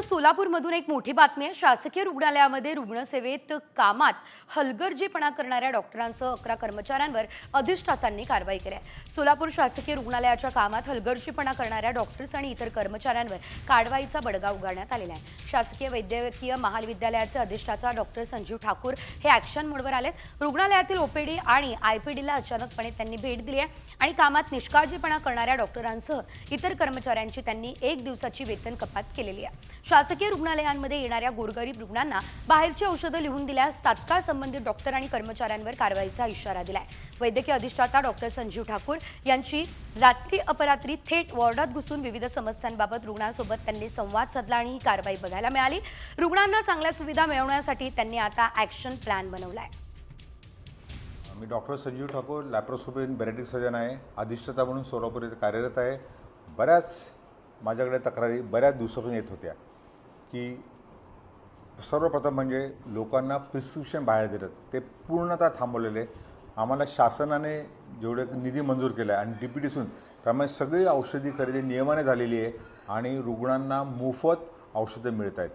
तर सोलापूरमधून एक मोठी बातमी आहे. शासकीय रुग्णालयामध्ये रुग्णसेवेत कामात हलगर्जीपणा करणाऱ्या डॉक्टरांसह अकरा कर्मचाऱ्यांवर अधिष्ठातांनी कारवाई केली आहे. सोलापूर शासकीय रुग्णालयाच्या कामात हलगर्जीपणा करणाऱ्या डॉक्टर्स आणि इतर कर्मचाऱ्यांवर कारवाईचा बडगा उगारण्यात आलेला आहे. शासकीय वैद्यकीय महाविद्यालयाचे अधिष्ठाता डॉक्टर संजीव ठाकूर हे ॲक्शन मोडवर आलेत. रुग्णालयातील ओपीडी आणि आयपीडीला अचानकपणे त्यांनी भेट दिली आहे आणि कामात निष्काळजीपणा करणाऱ्या डॉक्टरांसह इतर कर्मचाऱ्यांची त्यांनी एक दिवसाची वेतन कपात केलेली आहे. शासकीय रुग्णालयांमध्ये येणाऱ्या गोरगरीब रुग्णांना बाहेरची औषधं लिहून दिल्यास तात्काळ संबंधित डॉक्टर आणि कर्मचाऱ्यांवर कारवाईचा इशारा दिलाय. वैद्यकीय अधिष्ठाता डॉक्टर संजीव ठाकूर यांची रात्री अपरात्री थेट वॉर्डात घुसून विविध समस्यांबाबत रुग्णांसोबत त्यांनी संवाद साधला आणि ही कारवाई बघायला मिळाली. रुग्णांना चांगल्या सुविधा मिळवण्यासाठी त्यांनी आता ॲक्शन प्लॅन बनवलाय. मी doctor Sanjeev Thakur laparoscopic bariatric surgeon आहे अधिष्ठाता म्हणून सोलापूर येथे कार्यरत आहे. बऱ्याच माझ्याकडे तक्रारी बऱ्याच दिवसापासून येत होत्या. की सर्वप्रथम म्हणजे लोकांना प्रिस्क्रिप्शन बाहेर देतात. ते पूर्णतः थांबवलेले. आम्हाला शासनाने जेवढे निधी मंजूर केला आहे आणि डी पी टीसून त्यामुळे सगळी औषधी खरेदी नियमाने झालेली आहे आणि रुग्णांना मोफत औषधं मिळत आहेत